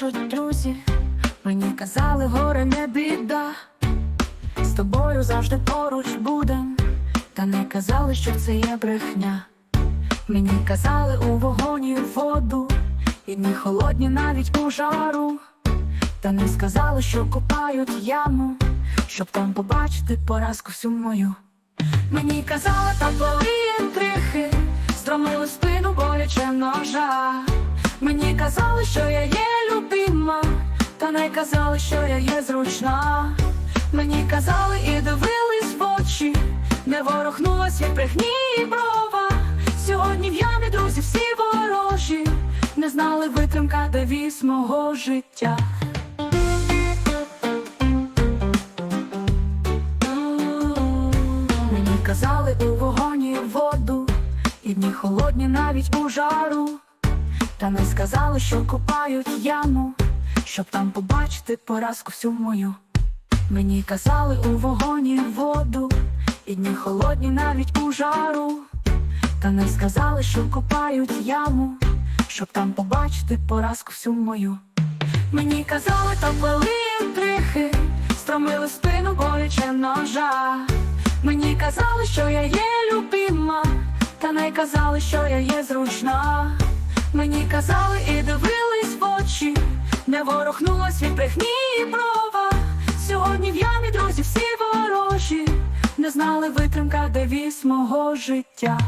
кажуть друзі, мені казали, горе не біда, з тобою завжди поруч будем, та не казали, що це є брехня. Мені казали у вогонь і в воду, і дні холодні навіть у жару, та не сказали, що копають яму, щоб там побачити поразку всю мою. Мені казали, та плели інтрихи, стромили спину боляче ножа. Мені казали, що я є любима, та не казали, що я є зручна. Мені казали і дивились в очі, не ворухнулась від брехні і брова. Сьогодні в ямі друзі всі ворожі, не знали витримка девіз мого життя. Мені казали у вогонь і в воду, і дні холодні навіть у жару. Та не сказали, що копають яму, щоб там побачити поразку всю мою. Мені казали у вогонь і в воду, і дні холодні навіть у жару. Та не сказали, що копають яму, щоб там побачити поразку всю мою. Мені казали, та плели інтрихи, стромили спину боляче ножа. Мені казали, що я є любима, та не казали, що я є зручна. Мені казали і дивились в очі, не ворухнулась від брехні і брова. Сьогодні в ямі друзі всі ворожі, не знали витримка девіз мого життя.